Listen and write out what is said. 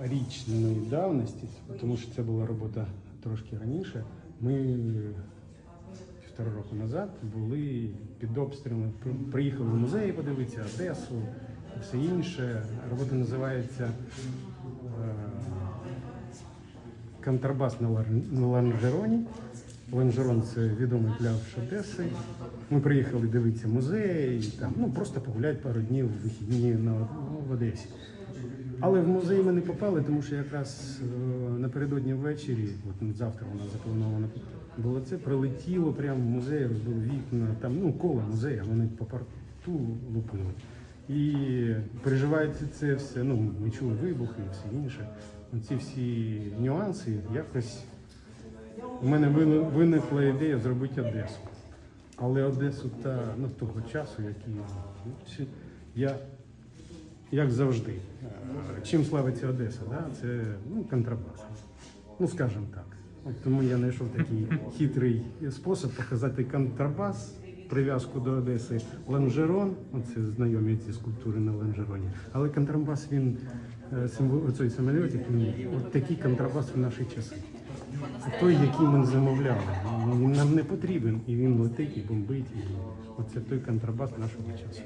річної давності, тому що це була робота трошки раніше. Ми півтора року назад були під обстрілами. Приїхали в музеї подивитися Одесу і все інше. Робота називається е, Контрабас на ланжероні. Ланжерон це відомий пляж Одеси. Ми приїхали дивитися музей, там, ну просто погуляти пару днів в вихідні на, ну, в Одесі. Але в музей ми не попали, тому що якраз е, напередодні ввечері, от завтра у нас заплановано було це, прилетіло прямо в музей, розбило вікна, там ну коло музею, вони по порту лупили. І переживається це все. Ну, ми чули вибухи і все інше. Ці всі нюанси якось у мене виникла ідея зробити Одесу. Але Одесу та ну, того часу, який ну, я як завжди. Е, Чим славиться Одеса? Да? Це ну, контрабас. Ну, скажімо так. От тому я знайшов такий хитрий спосіб показати контрабас, прив'язку до Одеси, ланжерон, оце знайомі ці скульптури на ланжероні. Але контрабас він е, цей самолітик, він от такий контрабас в наші часи. Той, який ми замовляли, він нам не потрібен, і він летить, і бомбить. І оце той контрабас нашого часу.